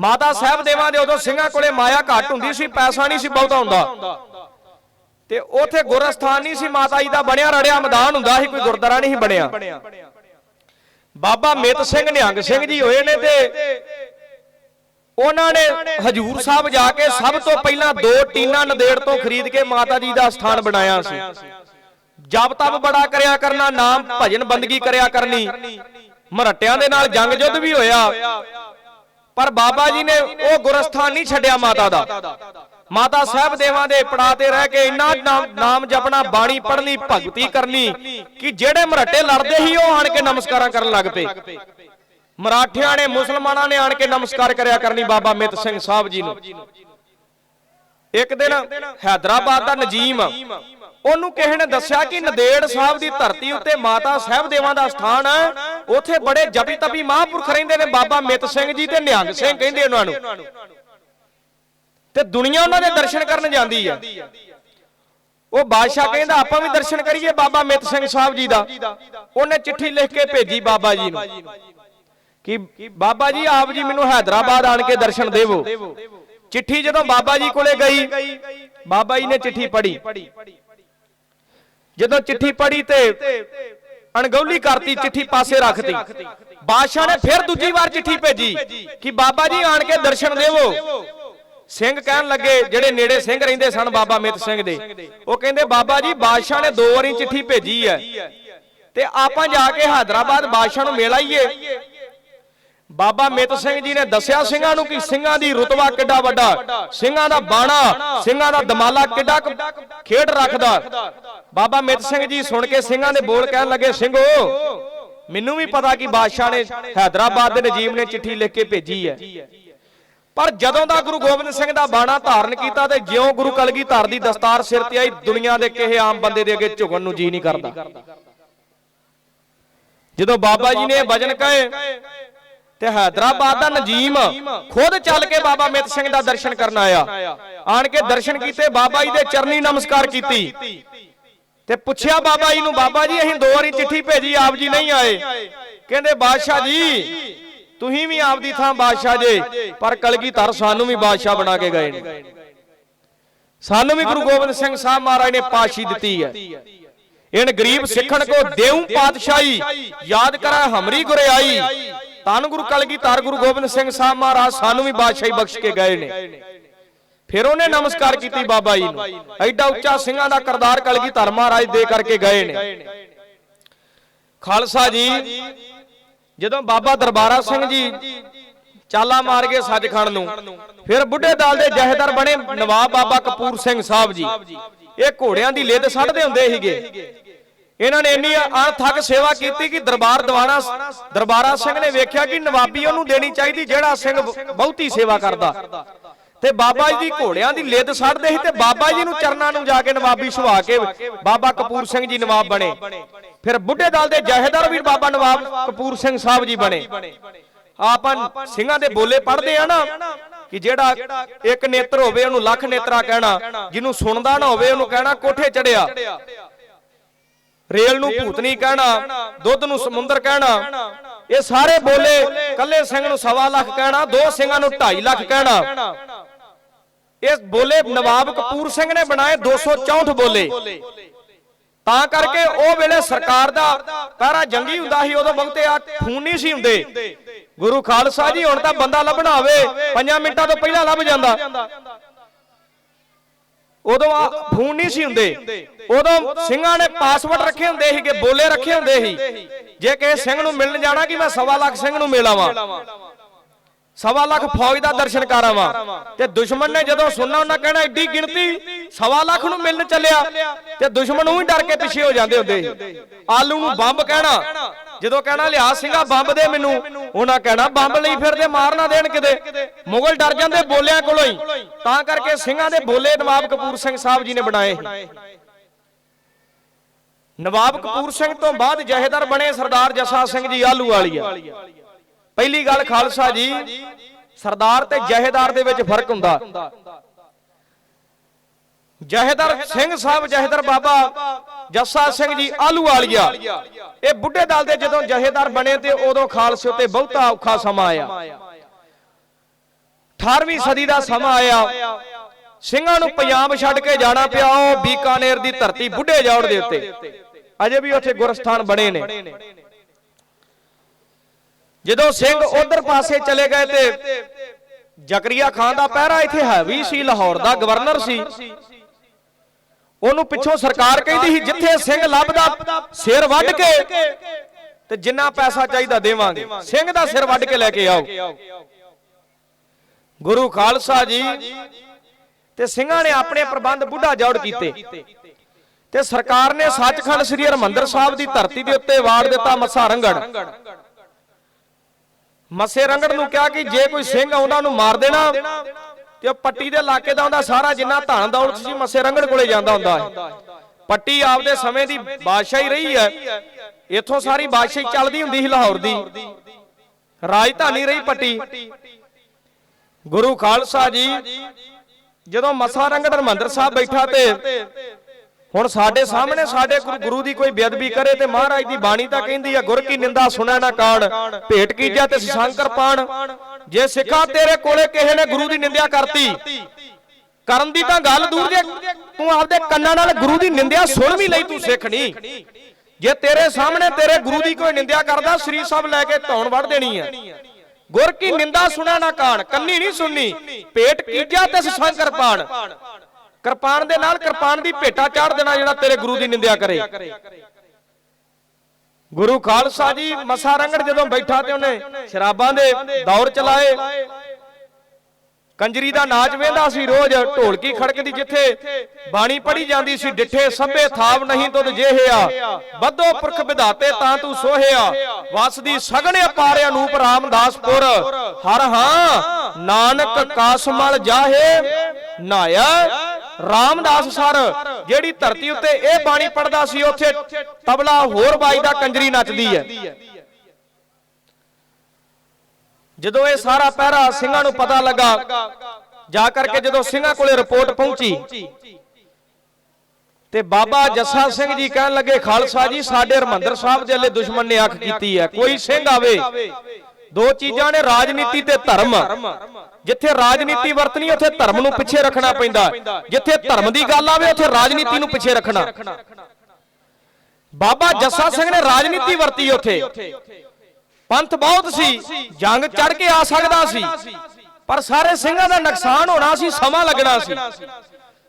ਮਾਤਾ ਸਾਹਿਬ ਦੇਵਾਂ ਦੇ ਉਦੋਂ ਸਿੰਘਾਂ ਕੋਲੇ ਮਾਇਆ ਘੱਟ ਹੁੰਦੀ ਸੀ, ਪੈਸਾ ਨਹੀਂ ਸੀ, ਬਹੁਤਾ ਹੁੰਦਾ। ਤੇ ਉਥੇ ਗੁਰਸਥਾਨ ਨਹੀਂ ਸੀ, ਮਾਤਾ ਜੀ ਦਾ ਬਣਿਆ, ਰੜਿਆ ਮੈਦਾਨ ਹੁੰਦਾ ਸੀ, ਕੋਈ ਗੁਰਦੁਆਰਾ ਨਹੀਂ ਬਣਿਆ। ਬਾਬਾ ਮਿੱਤ ਸਿੰਘ ਨਿਹੰਗ ਸਿੰਘ ਜੀ ਹੋਏ ਨੇ ਤੇ ਉਹਨਾਂ ਨੇ ਹਜੂਰ ਸਾਹਿਬ ਜਾ ਕੇ ਸਭ ਤੋਂ ਪਹਿਲਾਂ ਦੋ ਟੀਨਾ ਨਦੇੜ ਤੋਂ ਖਰੀਦ ਕੇ ਮਾਤਾ ਜੀ ਦਾ ਸਥਾਨ ਬਣਾਇਆ ਸੀ। ਜਪ ਤਪ ਬੜਾ ਕਰਿਆ ਕਰਨਾ, ਨਾਮ ਭਜਨ ਬੰਦਗੀ ਕਰਿਆ ਕਰਨੀ। ਮਰਟਿਆਂ ਦੇ ਨਾਲ ਜੰਗ ਯੁੱਧ ਵੀ ਹੋਇਆ। ਪਰ ਬਾਬਾ ਜੀ ਨੇ ਉਹ ਗੁਰਸਥਾਨ ਨਹੀਂ ਛੱਡਿਆ ਮਾਤਾ ਦਾ। ਮਾਤਾ ਸਾਹਿਬ ਦੇਵਾਂ ਦੇ ਪੜਾ ਤੇ ਰਹਿ ਕੇ ਇੰਨਾ ਨਾਮ- ਜਪਣਾ, ਬਾਣੀ ਪੜ੍ਹਨੀ, ਭਗਤੀ ਕਰਨੀ ਕਿ ਜਿਹੜੇ ਮਰਟੇ ਲੜਦੇ ਸੀ ਉਹ ਆਣ ਕੇ ਨਮਸਕਾਰਾਂ ਕਰਨ ਲੱਗ ਪਏ। ਮਰਾਠਿਆਂ ਨੇ, ਮੁਸਲਮਾਨਾਂ ਨੇ ਆਣ ਕੇ ਨਮਸਕਾਰ ਕਰਿਆ ਕਰਨੀ ਬਾਬਾ ਮਿੱਤ ਸਿੰਘ ਸਾਹਿਬ ਜੀ ਨੂੰ। ਇੱਕ ਦਿਨ ਹੈਦਰਾਬਾਦ ਦਾ ਨਜੀਮ ਉਹਨੂੰ ਕਿਸੇ ਨੇ ਦੱਸਿਆ ਕਿ ਨਦੇੜ ਸਾਹਿਬ ਦੀ ਧਰਤੀ ਉੱਤੇ ਮਾਤਾ ਸਾਹਿਬ ਦੇਵਾਂ ਦਾ ਸਥਾਨ ਹੈ ਉੱਥੇ ਬੜੇ ਜਪੀ ਤਪੀ ਮਹਾਂਪੁਰਖ ਰਹਿੰਦੇ ਨੇ, ਬਾਬਾ ਮਿੱਤ ਸਿੰਘ ਜੀ ਤੇ ਨਿਹੰਗ ਸਿੰਘ ਕਹਿੰਦੇ ਉਹਨਾਂ ਨੂੰ। ਤੇ ਦੁਨੀਆ ਉਹਨਾਂ ਦੇ ਦਰਸ਼ਨ ਕਰਨ ਜਾਂਦੀ ਹੈ ਉਹ ਬਾਦਸ਼ਾਹ ਕਹਿੰਦਾ, ਆਪਾਂ ਵੀ ਦਰਸ਼ਨ ਕਰੀਏ ਬਾਬਾ ਮਿੱਤ ਸਿੰਘ ਸਾਹਿਬ ਜੀ ਦਾ। ਉਹਨੇ ਚਿੱਠੀ ਲਿਖ ਕੇ ਭੇਜੀ ਬਾਬਾ ਜੀ ਨੂੰ। ਕਿ ਬਾਬਾ ਜੀ, ਆਪ ਜੀ ਮੈਨੂੰ ਹੈਦਰਾਬਾਦ ਆਣ ਕੇ ਦਰਸ਼ਨ ਦੇਵੋ। ਚਿੱਠੀ ਜਦੋਂ ਬਾਬਾ ਜੀ ਕੋਲੇ ਗਈ, ਬਾਬਾ ਜੀ ਨੇ ਚਿੱਠੀ ਪੜ੍ਹੀ। ਜਦੋਂ ਚਿੱਠੀ ਪੜ੍ਹੀ ਤੇ ਅਣਗੌਲੀ ਕਰਤੀ ਚਿੱਠੀ ਪਾਸੇ ਰੱਖਤੀ। ਬਾਦਸ਼ਾਹ ਨੇ ਫਿਰ ਦੂਜੀ ਵਾਰ ਚਿੱਠੀ ਭੇਜੀ ਕਿ ਬਾਬਾ ਜੀ ਆਣ ਕੇ ਦਰਸ਼ਨ ਦੇਵੋ। ਸਿੰਘ ਕਹਿਣ ਲੱਗੇ ਜਿਹੜੇ ਨੇੜੇ ਸਿੰਘ ਰਹਿੰਦੇ ਸਨ ਬਾਬਾ ਮਿੱਤ ਸਿੰਘ ਦੇ। ਉਹ ਕਹਿੰਦੇ ਬਾਬਾ ਜੀ ਬਾਦਸ਼ਾਹ ਨੇ ਦੋ ਵਾਰੀ ਚਿੱਠੀ ਭੇਜੀ ਹੈ। ਤੇ ਆਪਾਂ ਜਾ ਕੇ ਹੈਦਰਾਬਾਦ ਬਾਦਸ਼ਾਹ ਨੂੰ ਮਿਲ ਆਈਏ ਬਾਬਾ ਮਿੱਤ ਸਿੰਘ ਜੀ ਨੇ ਦੱਸਿਆ ਸਿੰਘਾਂ ਨੂੰ ਕਿ ਸਿੰਘਾਂ ਦੀ ਰੁਤਬਾ ਕਿੱਡਾ ਵੱਡਾ, ਸਿੰਘਾਂ ਦਾ ਬਾਣਾ, ਸਿੰਘਾਂ ਦਾ ਦਮਾਲਾ ਕਿੱਡਾ ਖੇਡ ਰੱਖਦਾ। ਬਾਬਾ ਮਿੱਤ ਸਿੰਘ ਜੀ ਸੁਣ ਕੇ ਸਿੰਘਾਂ ਦੇ ਬੋਲ ਕਹਿਣ ਲੱਗੇ, ਸਿੰਘੋ, ਮੈਨੂੰ ਵੀ ਪਤਾ ਕਿ ਬਾਦਸ਼ਾਹ ਨੇ ਹੈਦਰਾਬਾਦ ਦੇ ਨਜੀਮ ਨੇ ਚਿੱਠੀ ਲਿਖ ਕੇ ਭੇਜੀ ਹੈ। ਪਰ ਜਦੋਂ ਦਾ ਗੁਰੂ ਗੋਬਿੰਦ ਸਿੰਘ ਦਾ ਬਾਣਾ ਧਾਰਨ ਕੀਤਾ ਤੇ ਜਿਉਂ ਗੁਰੂ ਕਲਗੀ ਧਰ ਦੀ ਦਸਤਾਰ ਸਿਰ ਤੇ ਆਈ, ਦੁਨੀਆ ਦੇ ਕਿਸੇ ਆਮ ਬੰਦੇ ਦੇ ਅੱਗੇ ਝੁਕਣ ਨੂੰ ਜੀ ਨਹੀਂ ਕਰਦਾ। ਜਦੋਂ ਬਾਬਾ ਜੀ ਨੇ ਵਜਨ ਕਹੇ ਤੇ ਹੈਦਰਾਬਾਦ ਦਾ ਨਜੀਮ ਖੁਦ ਚੱਲ ਕੇ ਬਾਬਾ ਮਿੱਤ ਸਿੰਘ ਦਾ ਦਰਸ਼ਨ ਕਰਨ ਆਇਆ ਆਣ ਕੇ ਦਰਸ਼ਨ ਕੀਤੇ ਬਾਬਾ ਜੀ ਦੇ ਚਰਨੀ ਨਮਸਕਾਰ ਕੀਤੀ ਤੇ ਪੁੱਛਿਆ ਬਾਬਾ ਜੀ ਨੂੰ ਬਾਬਾ ਜੀ ਅਸੀਂ ਦੋ ਵਾਰੀ ਚਿੱਠੀ ਭੇਜੀ ਆਪ ਜੀ ਨਹੀਂ ਆਏ ਕਹਿੰਦੇ ਬਾਦਸ਼ਾਹ ਜੀ ਤੁਸੀਂ ਵੀ ਆਪ ਦੀ ਥਾਂ ਬਾਦਸ਼ਾਹ ਜੇ ਪਰ ਕਲਗੀਧਰ ਸਾਨੂੰ ਵੀ ਬਾਦਸ਼ਾਹ ਬਣਾ ਕੇ ਗਏ ਨੇ ਸਾਨੂੰ ਵੀ ਗੁਰੂ ਗੋਬਿੰਦ ਸਿੰਘ ਸਾਹਿਬ ਮਹਾਰਾਜ ਨੇ ਪਾਸ਼ੀ ਦਿੱਤੀ ਹੈ ਇਨ ਗਰੀਬ ਸਿੱਖਣ ਕੋ ਦੇਉ ਪਾਤਸ਼ਾਹੀ ਯਾਦ ਕਰਾ ਹਮਰੀ ਗੁਰਿਆਈ ਤਨ ਗੁਰੂ ਕਲਗੀਧਰ ਗੁਰੂ ਗੋਬਿੰਦ ਸਿੰਘ ਸਾਹਿਬ ਮਹਾਰਾਜ ਸਾਨੂੰ ਵੀ ਬਾਦਸ਼ਾਹੀ ਬਖਸ਼ ਕੇ ਗਏ ਨੇ। ਫਿਰ ਉਹਨੇ ਨਮਸਕਾਰ ਕੀਤੀ ਬਾਬਾ ਜੀ ਨੂੰ। ਐਡਾ ਉੱਚਾ ਸਿੰਘਾਂ ਦਾ ਕਰਤਾਰ ਕਲਗੀਧਰ ਮਹਾਰਾਜ ਦੇ ਕਰਕੇ ਗਏ ਨੇ। ਖਾਲਸਾ ਜੀ, ਜਦੋਂ ਬਾਬਾ ਦਰਬਾਰਾ ਸਿੰਘ ਜੀ ਚਾਲਾ ਮਾਰ ਕੇ ਸੱਚਖੰਡ ਨੂੰ, ਫਿਰ ਬੁੱਢੇ ਦਲ ਦੇ ਜਹੇਦਾਰ ਬਣੇ ਨਵਾਬ ਬਾਬਾ ਕਪੂਰ ਸਿੰਘ ਸਾਹਿਬ ਜੀ। ਇਹ ਘੋੜਿਆਂ ਦੀ ਲਿੱਦ ਸੱਟਦੇ ਹੁੰਦੇ ਸੀਗੇ। ਇਹਨਾਂ ਨੇ ਇੰਨੀ ਅਣਥੱਕ ਸੇਵਾ ਕੀਤੀ ਕਿ ਦਰਬਾਰ ਦੀਵਾਨਾ ਦਰਬਾਰਾ ਸਿੰਘ ਨੇ ਵੇਖਿਆ ਕਿ ਨਵਾਬੀ ਉਹਨੂੰ ਦੇਣੀ ਚਾਹੀਦੀ ਜਿਹੜਾ ਸਿੰਘ ਬਹੁਤੀ ਸੇਵਾ ਕਰਦਾ। ਤੇ ਬਾਬਾ ਜੀ ਦੀ ਘੋੜਿਆਂ ਦੀ ਲਿੱਦ ਸੱਟਦੇ ਸੀ ਤੇ ਬਾਬਾ ਜੀ ਨੂੰ ਚਰਨਾਂ ਨੂੰ ਜਾ ਕੇ ਨਵਾਬੀ ਸੁਹਾ ਕੇ ਬਾਬਾ ਕਪੂਰ ਸਿੰਘ ਜੀ ਨਵਾਬ ਬਣੇ। ਫਿਰ ਬੁੱਢੇ ਦਲ ਦੇ ਜਹੇਦਾਰ ਵੀ ਬਾਬਾ ਨਵਾਬ ਕਪੂਰ ਸਿੰਘ ਸਾਹਿਬ ਜੀ ਬਣੇ। ਆਪਾਂ ਸਿੰਘਾਂ ਦੇ ਬੋਲੇ ਪੜ੍ਹਦੇ ਆ ਨਾ ਕਿ ਜਿਹੜਾ ਇੱਕ ਨੇਤਰ ਹੋਵੇ ਉਹਨੂੰ ਲੱਖ ਨੇਤਰਾ ਕਹਿਣਾ ਜਿਹਨੂੰ ਸੁਣਦਾ ਨਾ ਹੋਵੇ ਉਹਨੂੰ ਕਹਿਣਾ ਕੋਠੇ ਚੜਿਆ। ਰੇਲ ਨੂੰ ਭੂਤਨੀ ਕਹਿਣਾ ਦੁੱਧ ਨੂੰ ਸਮੁੰਦਰ ਕਹਿਣਾ ਇਹ ਸਾਰੇ ਬੋਲੇ ਕੱਲੇ ਸਿੰਘ ਨੂੰ ਸਵਾ ਲੱਖ ਕਹਿਣਾ ਦੋ ਸਿੰਘਾਂ ਨੂੰ 2.5 ਲੱਖ ਕਹਿਣਾ। ਇਸ ਬੋਲੇ ਨਵਾਬ ਕਪੂਰ ਸਿੰਘ ਨੇ ਬਣਾਏ 264 ਬੋਲੇ। ਤਾਂ ਕਰਕੇ ਉਹ ਵੇਲੇ ਸਰਕਾਰ ਦਾ ਪਹਿਰਾ ਜੰਗੀ ਹੁੰਦਾ ਸੀ ਉਦੋਂ ਬਹੁਤੇ ਆ ਖੂਨ ਨਹੀਂ ਸੀ ਹੁੰਦੇ। ਗੁਰੂ ਖਾਲਸਾ ਜੀ ਹੁਣ ਤਾਂ ਬੰਦਾ ਲੱਭਣਾ ਹੋਵੇ 5 ਮਿੰਟਾਂ ਤੋਂ ਪਹਿਲਾਂ ਲੱਭ ਜਾਂਦਾ। ਉਦੋਂ ਆ ਫੋਨ ਨਹੀਂ ਸੀ ਹੁੰਦੇ। ਉਦੋਂ ਸਿੰਘਾਂ ਨੇ ਪਾਸਵਰਡ ਰੱਖੇ ਹੁੰਦੇ ਸੀ ਕਿ ਬੋਲੇ ਰੱਖੇ ਹੁੰਦੇ ਸੀ। ਜੇ ਕਿਸੇ ਸਿੰਘ ਨੂੰ ਮਿਲਣ ਜਾਣਾ ਕਿ ਮੈਂ ਸਵਾ ਲੱਖ ਸਿੰਘ ਨੂੰ ਮਿਲਾਵਾਂ? ਸਵਾ ਲੱਖ ਫੌਜ ਦਾ ਦਰਸ਼ਨ ਕਰਾਵਾਂ ਤੇ ਦੁਸ਼ਮਣ ਨੇ ਜਦੋਂ ਸੁਣਨਾ ਉਹਨਾਂ ਕਹਿਣਾ ਐਡੀ ਗਿਣਤੀ ਸਵਾ ਲੱਖ ਨੂੰ ਮਿਲਣ ਚੱਲਿਆ। ਤੇ ਦੁਸ਼ਮਣ ਉਹ ਡਰ ਕੇ ਪਿੱਛੇ ਹੋ ਜਾਂਦੇ ਹੁੰਦੇ। ਆਲੂ ਨੂੰ ਬੰਬ ਕਹਿਣਾ। ਜਦੋਂ ਕਹਿਣਾ ਲਿਆ ਸਿੰਘਾ ਬੰਬ ਦੇ ਮੈਨੂੰ। ਉਹਨਾਂ ਕਹਿਣਾ ਬੰਬ ਲਈ ਫਿਰਦੇ ਮਾਰ ਨਾ ਦੇਣ ਕਿਤੇ। ਮੁਗਲ ਡਰ ਜਾਂਦੇ ਬੋਲਿਆਂ ਕੋਲੋਂ ਹੀ। ਤਾਂ ਕਰਕੇ ਸਿੰਘਾਂ ਦੇ ਬੋਲੇ ਨਵਾਬ ਕਪੂਰ ਸਿੰਘ ਸਾਹਿਬ ਜੀ ਨੇ ਬਣਾਏ। ਨਵਾਬ ਕਪੂਰ ਸਿੰਘ ਤੋਂ ਬਾਅਦ ਜਹੇਦਾਰ ਬਣੇ ਸਰਦਾਰ ਜਸਾ ਸਿੰਘ ਜੀ ਆਲੂ ਵਾਲੀਆ ਪਹਿਲੀ ਗੱਲ ਖਾਲਸਾ ਜੀ ਸਰਦਾਰ ਤੇ ਜਹੇਦਾਰ ਦੇ ਵਿੱਚ ਫ਼ਰਕ ਹੁੰਦਾ। ਜਹੇਦਾਰ ਸਿੰਘ ਸਾਹਿਬ ਜਹੇਦਾਰ ਬਾਬਾ ਜੱਸਾ ਸਿੰਘ ਜੀ ਆਲੂ ਵਾਲੀਆ। ਇਹ ਬੁੱਢੇ ਦਲ ਦੇ ਜਦੋਂ ਜਹੇਦਾਰ ਬਣੇ ਤੇ ਉਦੋਂ ਖਾਲਸੇ ਉੱਤੇ ਬਹੁਤਾ ਔਖਾ ਸਮਾਂ ਆਇਆ। 18ਵੀਂ ਸਦੀ ਦਾ ਸਮਾਂ ਆਇਆ। ਸਿੰਘਾਂ ਨੂੰ ਪੰਜਾਬ ਛੱਡ ਕੇ ਜਾਣਾ ਪਿਆ। ਉਹ ਬੀਕਾਨੇਰ ਦੀ ਧਰਤੀ ਬੁੱਢੇ ਜੌੜ ਦੇ ਉੱਤੇ। ਅਜੇ ਵੀ ਉੱਥੇ ਗੁਰਸਥਾਨ ਬਣੇ ਨੇ। ਜਦੋਂ ਸਿੰਘ ਉਧਰ ਪਾਸੇ ਚਲੇ ਗਏ ਤੇ ਜ਼ਕਰੀਆ ਖਾਨ ਦਾ ਪਹਿਰਾ ਇੱਥੇ ਹੈਵੀ ਸੀ ਲਾਹੌਰ ਦਾ ਗਵਰਨਰ ਸੀ। ਉਹਨੂੰ ਪਿੱਛੋਂ ਸਰਕਾਰ ਕਹਿੰਦੀ ਸੀ ਜਿੱਥੇ ਸਿੰਘ ਲੱਭਦਾ ਸਿਰ ਵੱਢ ਕੇ ਤੇ ਜਿੰਨਾ ਪੈਸਾ ਚਾਹੀਦਾ ਦੇਵਾਂਗੇ। ਸਿੰਘ ਦਾ ਸਿਰ ਵੱਢ ਕੇ ਲੈ ਕੇ ਆਓ। ਗੁਰੂ ਖਾਲਸਾ ਜੀ ਤੇ ਸਿੰਘਾਂ ਨੇ ਆਪਣੇ ਪ੍ਰਬੰਧ ਬੁੱਢਾ ਜੋੜ ਕੀਤੇ। ਤੇ ਸਰਕਾਰ ਨੇ ਸੱਚਖੰਡ ਸ੍ਰੀ ਹਰਮੰਦਰ ਸਾਹਿਬ ਦੀ ਧਰਤੀ ਦੇ ਉੱਤੇ ਵਾੜ ਦਿੱਤਾ ਮੱਸਾ ਰੰਗੜ। ਮੱਸੇ ਰੰਗੜ ਨੂੰ ਕਿਹਾ ਕਿ ਜੇ ਕੋਈ ਸਿੰਘ ਆਉਂਦਾ ਉਹਨੂੰ ਮਾਰ ਦੇਣਾ। ਤੇ ਉਹ ਪੱਟੀ ਦੇ ਇਲਾਕੇ ਦਾ ਹੁੰਦਾ, ਸਾਰਾ ਜਿੰਨਾ ਧਨ ਦੌਲਤ ਸੀ, ਮੱਸੇ ਰੰਗੜ ਕੋਲੇ ਜਾਂਦਾ ਹੁੰਦਾ ਹੈ। ਪੱਟੀ ਆਪਦੇ ਸਮੇਂ ਦੀ ਬਾਦਸ਼ਾਹੀ ਰਹੀ ਹੈ। ਇੱਥੋਂ ਸਾਰੀ ਬਾਦਸ਼ਾਹੀ ਚੱਲਦੀ ਹੁੰਦੀ ਸੀ ਲਾਹੌਰ ਦੀ। ਰਾਜਧਾਨੀ ਰਹੀ ਪੱਟੀ। ਗੁਰੂ ਖਾਲਸਾ ਜੀ, ਜਦੋਂ ਮੱਸਾ ਰੰਗੜ ਹਰਮੰਦਰ ਸਾਹਿਬ ਬੈਠਾ ਤੇ ਹੁਣ ਸਾਡੇ ਸਾਹਮਣੇ ਸਾਡੇ ਗੁਰੂ- ਦੀ ਕੋਈ ਬੇਅਦਬੀ ਕਰੇ ਤੇ ਮਹਾਰਾਜ ਦੀ ਬਾਣੀ ਤਾਂ ਕਹਿੰਦੀ ਆ ਗੁਰ ਕੀ ਨਿੰਦਾ ਸੁਣੈ ਨਾ ਕਾਣ ਭੇਟ ਕੀਜਾ ਤੇ ਸੰਕਰ ਪਾਣ। ਜੇ ਸਿੱਖਾ ਤੇਰੇ ਕੋਲੇ ਕਿਸੇ ਨੇ ਗੁਰੂ ਦੀ ਨਿੰਦਿਆ ਕਰਤੀ ਕਰਨ ਦੀ ਤਾਂ ਗੱਲ ਦੂਰ ਜੇ ਤੂੰ ਆਪਦੇ ਕੰਨਾਂ ਨਾਲ ਗੁਰੂ ਦੀ ਨਿੰਦਿਆ ਸੁਣ ਵੀ ਲਈ ਤੂੰ ਸਿੱਖ ਨਹੀਂ ਜੇ ਤੇਰੇ ਸਾਹਮਣੇ ਤੇਰੇ ਗੁਰੂ ਦੀ ਕੋਈ ਨਿੰਦਿਆ ਕਰਦਾ ਸ੍ਰੀ ਸਾਹਿਬ ਲੈ ਕੇ ਧੌਣ ਵੜ ਦੇਣੀ ਆ। ਗੁਰ ਕੀ ਨਿੰਦਾ ਸੁਣਾ ਨਾ ਕਾਣ ਕੰਨੀ ਨਹੀਂ ਸੁਣਨੀ। ਪੇਟ ਕੀਜਾ ਤੇ ਸੰਕਰ ਪਾਣ। ਕਿਰਪਾਨ ਦੇ ਨਾਲ ਕਿਰਪਾਨ ਦੀ ਭੇਟਾ ਚਾੜ ਦੇਣਾ ਜਿਹੜਾ ਤੇਰੇ ਗੁਰੂ ਦੀ ਨਿੰਦਿਆ ਕਰੇ। ਗੁਰੂ ਖਾਲਸਾ ਜੀ ਮਸਾ ਰੰਗੜ ਜਦੋਂ ਬੈਠਾ ਤੇ ਉਹਨੇ ਸ਼ਰਾਬਾਂ ਦੇ ਦੌਰ ਚਲਾਏ। ਕੰਜਰੀ ਦਾ ਨਾਚ ਵੇਂਦਾ ਸੀ ਰੋਜ਼ ਢੋਲਕੀ ਖੜਕਦੀ ਜਿੱਥੇ ਬਾਣੀ ਪੜੀ ਜਾਂਦੀ ਸੀ ਡਿੱਠੇ ਸਭੇ ਥਾਵ ਨਹੀਂ ਤੁਧ ਜਿਹਿਆ ਬੱਧੋ ਪੁਰਖ ਵਿਧਾਤੇ ਤਾਂ ਤੂੰ ਸੋਹਿਆ ਵਸਦੀ ਸਗਣੇ ਪਾਰੇ ਅਨੂਪ ਰਾਮਦਾਸਪੁਰ। ਹਰ ਹਾਂ ਨਾਨਕ ਕਾਸਮਲ ਜਾਹੇ। ਨਾਇਆ। ਰਾਮਦਾਸ ਸਰ, ਜਿਹੜੀ ਧਰਤੀ ਉੱਤੇ ਇਹ ਬਾਣੀ ਪੜਦਾ ਸੀ, ਉੱਥੇ ਤਬਲਾ ਹੋਰ ਬਾਜਦਾ ਕੰਜਰੀ ਨੱਚਦੀ ਹੈ। ਜਦੋਂ ਇਹ ਸਾਰਾ ਪਹਿਰਾ ਸਿੰਘਾਂ ਨੂੰ ਪਤਾ ਲੱਗਾ, ਜਾ ਕਰਕੇ ਜਦੋਂ ਸਿੰਘਾਂ ਕੋਲੇ ਰਿਪੋਰਟ ਪਹੁੰਚੀ, ਤੇ ਬਾਬਾ ਜੱਸਾ ਸਿੰਘ ਜੀ ਕਹਿਣ ਲੱਗੇ, ਖਾਲਸਾ ਜੀ, ਸਾਡੇ ਹਰਮੰਦਰ ਸਾਹਿਬ ਦੇ ਅੱਲੇ ਦੁਸ਼ਮਣ ਨੇ ਅੱਖ ਕੀਤੀ ਹੈ, ਕੋਈ ਸਿੰਘ ਆਵੇ। ਦੋ ਚੀਜ਼ਾਂ ਨੇ ਰਾਜਨੀਤੀ ਤੇ ਧਰਮ। ਜਿੱਥੇ ਰਾਜਨੀਤੀ ਵਰਤਣੀ, ਉੱਥੇ ਧਰਮ ਨੂੰ ਪਿੱਛੇ ਰੱਖਣਾ ਪੈਂਦਾ। ਜਿੱਥੇ ਧਰਮ ਦੀ ਗੱਲ ਆਵੇ, ਉੱਥੇ ਰਾਜਨੀਤੀ ਨੂੰ ਪਿੱਛੇ ਰੱਖਣਾ। ਬਾਬਾ ਜੱਸਾ ਸਿੰਘ ਨੇ ਰਾਜਨੀਤੀ ਵਰਤੀ ਉੱਥੇ। ਪੰਥ ਬਹੁਤ ਸੀ, ਜੰਗ ਚੜ ਕੇ ਆ ਸਕਦਾ ਸੀ। ਪਰ ਸਾਰੇ ਸਿੰਘਾਂ ਦਾ ਨੁਕਸਾਨ ਹੋਣਾ ਸੀ, ਸਮਾਂ ਲੱਗਣਾ ਸੀ।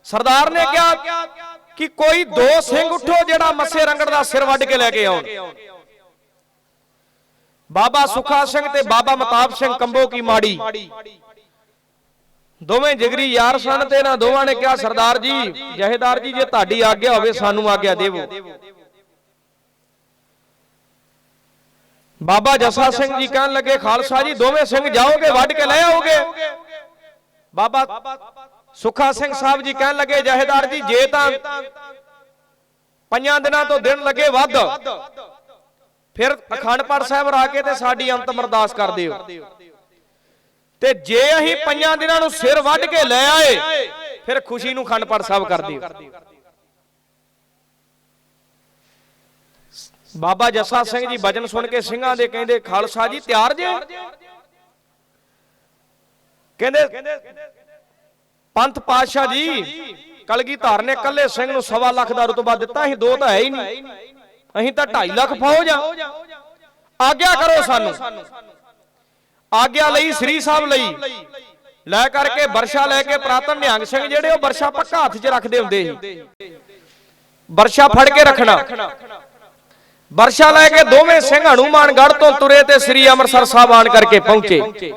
ਸਰਦਾਰ ਨੇ ਕਿਹਾ ਕਿ ਕੋਈ ਦੋ ਸਿੰਘ ਉੱਠੋ ਜਿਹੜਾ ਮੱਸੇ ਰੰਗੜ ਦਾ ਸਿਰ ਵੱਢ ਕੇ ਲੈ ਕੇ ਆਉਣ। ਬਾਬਾ ਸੁਖਾ ਸਿੰਘ ਤੇ ਬਾਬਾ ਮਤਾਬ ਸਿੰਘ ਕੰਬੋ ਕੀ ਮਾੜੀ? ਦੋਵੇਂ ਜਿਗਰੀ ਯਾਰ ਸਨ ਤੇ ਇਹਨਾਂ ਦੋਵਾਂ ਨੇ ਕਿਹਾ, ਸਰਦਾਰ ਜੀ, ਜਹੇਦਾਰ ਜੀ, ਜੇ ਤੁਹਾਡੀ ਆਗਿਆ ਹੋਵੇ, ਸਾਨੂੰ ਆਗਿਆ ਦੇਵੋ। ਬਾਬਾ ਜਸਾ ਸਿੰਘ ਜੀ ਕਹਿਣ ਲੱਗੇ, ਖਾਲਸਾ ਜੀ, ਦੋਵੇਂ ਸਿੰਘ ਜਾਓਗੇ, ਵੱਢ ਕੇ ਲੈ ਆਓਗੇ? ਬਾਬਾ ਸੁਖਾ ਸਿੰਘ ਸਾਹਿਬ ਜੀ ਕਹਿਣ ਲੱਗੇ, ਜਹੇਦਾਰ ਜੀ, ਜੇ ਤਾਂ ਪੰਜਾਂ ਦਿਨਾਂ ਤੋਂ ਦਿਨ ਲੱਗੇ ਵੱਧ ਫਿਰ ਅਖੰਡ ਪਾਠ ਸਾਹਿਬ ਰਾ ਕੇ ਤੇ ਸਾਡੀ ਅੰਤਮ ਅਰਦਾਸ ਕਰ ਦਿਓ। ਤੇ ਜੇ ਅਸੀਂ ਪੰਜਾਂ ਦਿਨਾਂ ਨੂੰ ਸਿਰ ਵੱਢ ਕੇ ਲੈ ਆਏ ਫਿਰ ਖੁਸ਼ੀ ਨੂੰ ਅਖੰਡ ਪਾਠ ਸਾਹਿਬ ਕਰ ਦਿਓ। ਬਾਬਾ ਜੱਸਾ ਸਿੰਘ ਜੀ ਬਚਨ ਸੁਣ ਕੇ ਸਿੰਘਾਂ ਦੇ ਕਹਿੰਦੇ ਖਾਲਸਾ ਜੀ ਤਿਆਰ ਜੇ? ਕਹਿੰਦੇ ਪੰਥ ਪਾਤਸ਼ਾਹ ਜੀ ਕਲਗੀਧਰ ਨੇ ਕੱਲੇ ਸਿੰਘ ਨੂੰ ਸਵਾ ਲੱਖ ਦਾ ਰਤਬਾ ਦਿੱਤਾ ਅਸੀਂ ਦੋ ਤਾਂ ਹੈ ਹੀ ਨਹੀਂ। ਅਸੀਂ ਤਾਂ 2.5 ਲੱਖ ਫੌਜ ਆ। ਆਗਿਆ ਕਰੋ ਸਾਨੂੰ। ਆਗਿਆ ਲਈ ਸ੍ਰੀ ਸਾਹਿਬ ਲਈ। ਲੈ ਕਰਕੇ ਵਰਸ਼ਾ ਲੈ ਕੇ ਪ੍ਰਾਤਨ ਨਿਹੰਗ ਸਿੰਘ ਜਿਹੜੇ ਉਹ ਵਰਸ਼ਾ ਪੱਕਾ ਹੱਥ 'ਚ ਰੱਖਦੇ ਹੁੰਦੇ ਸੀ। ਵਰਸ਼ਾ ਫੜ ਕੇ ਰੱਖਣਾ। ਵਰਸ਼ਾ ਲੈ ਕੇ ਦੋਵੇਂ ਸਿੰਘ ਹਨੂਮਾਨਗੜ੍ਹ ਤੋਂ ਤੁਰੇ ਤੇ ਸ੍ਰੀ ਅੰਮ੍ਰਿਤਸਰ ਸਾਹਿਬ ਆਣ ਕਰਕੇ ਪਹੁੰਚੇ।